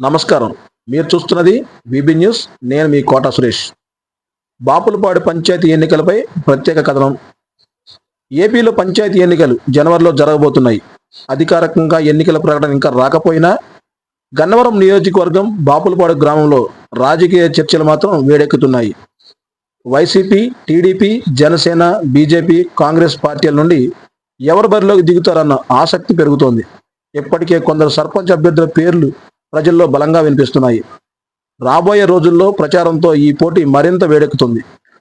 నమస్కారం. మీరు చూస్తున్నది విబి న్యూస్. నేను మీ కోట సురేష్. బాపులపాడు పంచాయతీ ఎన్నికలపై ప్రత్యేక కథనం. ఏపీలో పంచాయతీ ఎన్నికలు జనవరిలో జరగబోతున్నాయి. అధికారికంగా ఎన్నికల ప్రకటన ఇంకా రాకపోయినా గన్నవరం నియోజకవర్గం బాపులపాడు గ్రామంలో రాజకీయ చర్చలు మాత్రం వేడెక్కుతున్నాయి. YCP TDP Janasena BJP Congress పార్టీల నుండి ఎవరి బరిలోకి దిగుతారన్న ఆసక్తి పెరుగుతోంది. ఇప్పటికే కొందరు సర్పంచ్ అభ్యర్థుల పేర్లు ప్రజల్లో బలంగా వినిపిస్తున్నాయి. రాబోయే రోజుల్లో ప్రచారంతో ఈ పోటీ మరింత వేడెక్కుతుంది.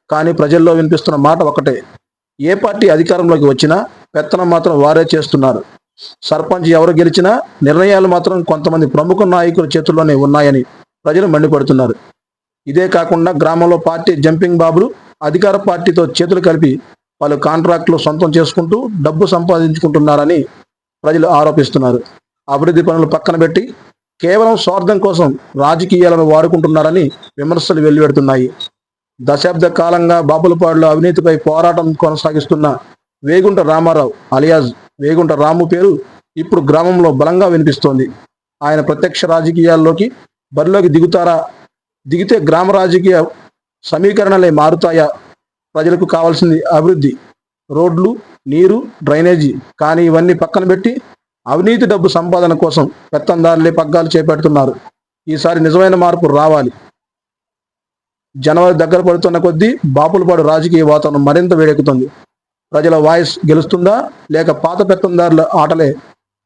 కానీ ప్రజల్లో వినిపిస్తున్న మాట ఒకటే ఏ పార్టీ అధికారంలోకి వచ్చినా పెత్తనం మాత్రం వారే చేస్తున్నారు. సర్పంచ్ ఎవరు గెలిచినా నిర్ణయాలు మాత్రం కొంతమంది ప్రముఖ నాయకుల చేతుల్లోనే ఉన్నాయని ప్రజలు మండిపడుతున్నారు. ఇదే కాకుండా గ్రామంలో పార్టీ జంపింగ్ బాబులు అధికార పార్టీతో చేతులు కలిపి పలు కాంట్రాక్టులు సొంతం చేసుకుంటూ డబ్బు సంపాదించుకుంటున్నారని ప్రజలు ఆరోపిస్తున్నారు. అభివృద్ధి పనులు పక్కన పెట్టి కేవలం స్వార్థం కోసం రాజకీయాలను వాడుకుంటున్నారని విమర్శలు వెల్లువెడుతున్నాయి. దశాబ్ద కాలంగా బాపులపాడులో అవినీతిపై పోరాటం కొనసాగిస్తున్న వేగుంట రామారావు అలియాజ్ వేగుంట రాము పేరు ఇప్పుడు గ్రామంలో బలంగా వినిపిస్తోంది. ఆయన ప్రత్యక్ష రాజకీయాల్లోకి బరిలోకి దిగుతారా? దిగితే గ్రామ రాజకీయ సమీకరణలే మారుతాయా? ప్రజలకు కావాల్సింది అభివృద్ధి. రోడ్లు నీరు డ్రైనేజీ. కానీ ఇవన్నీ పక్కన పెట్టి అవినీతి డబ్బు సంపాదన కోసం పెత్తందారులే పగ్గాలు చేపడుతున్నారు. ఈసారి నిజమైన మార్పు రావాలి. జనవరి దగ్గర పడుతున్న కొద్దీ బాపులపాడు రాజకీయ వాతావరణం మరింత వేడెక్కుతుంది. ప్రజల వాయిస్ గెలుస్తుందా? లేక పాత పెత్తందారుల ఆటలే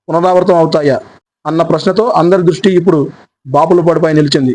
పునరావృతం అవుతాయా అన్న ప్రశ్నతో అందరి దృష్టి ఇప్పుడు బాపులపాడుపై నిలిచింది.